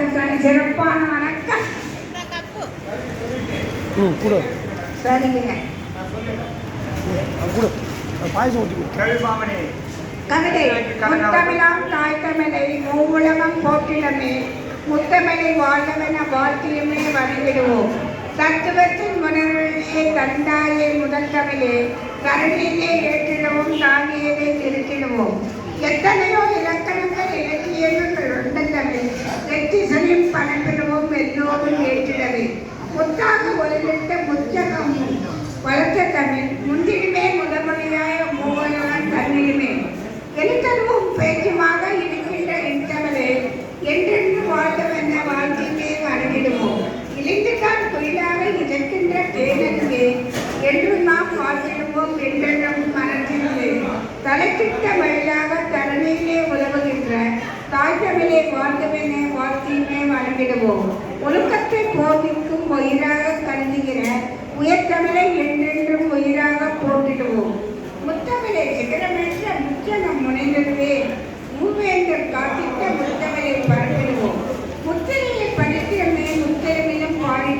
வணக்கத்துக்கான சிறப்பான வணக்கம் ம் கூட. சரிங்க. கூட. பாயசம் ஊற்றி கேள்விமாமணி கவிதை முத்தமிழாம் தாய் தமிழை மூவுலகம் போற்றிடமே. முத்தமிழை வாழ்வென வாழ்த்தியுமே வணங்கிடுவோம். தத்துவத்தின் உணர்விலே தந்தாயே முதல் தமிழே. கருணையிலே ஏற்றிடுவோம் தாங்கியதை திருத்திடுவோம். எத்தனையோ வெற்றிசனையும் எல்லோரும் ஏற்றிடவே. முத்தாக ஒளிவிட்ட முச்சகம் வளர்த்த தமிழ். முந்திடுமே முதமொழியாய மூவலவன் தன்னிலுமே எழுத்தருவும் பேச்சுமாக இருக்கின்ற இத்தமிழே என்றென்று வாழ்ந்தவென்ன வாழ்க்கையே வணங்கிடுவோம் இளைந்துதான் தொழிலாக இதற்கின்ற தேனதுவே என்று நாம் வாழ்ந்திடுவோம் என்றென்றும் மனத்திலே தலைக்கிட்ட வழி வாழ்கவிலே வாழ்கவென வாழ்த்தியுமே வணங்கிடுவோம் ஒழுக்கத்தை போதிக்கும் உயிராக கருதுகிற உயர்த்தமிழை என்றென்றும் உயிராக போட்டிடுவோம் முத்தமிழை சிகரமேற்ற முச்சனம் முனைந்ததுவே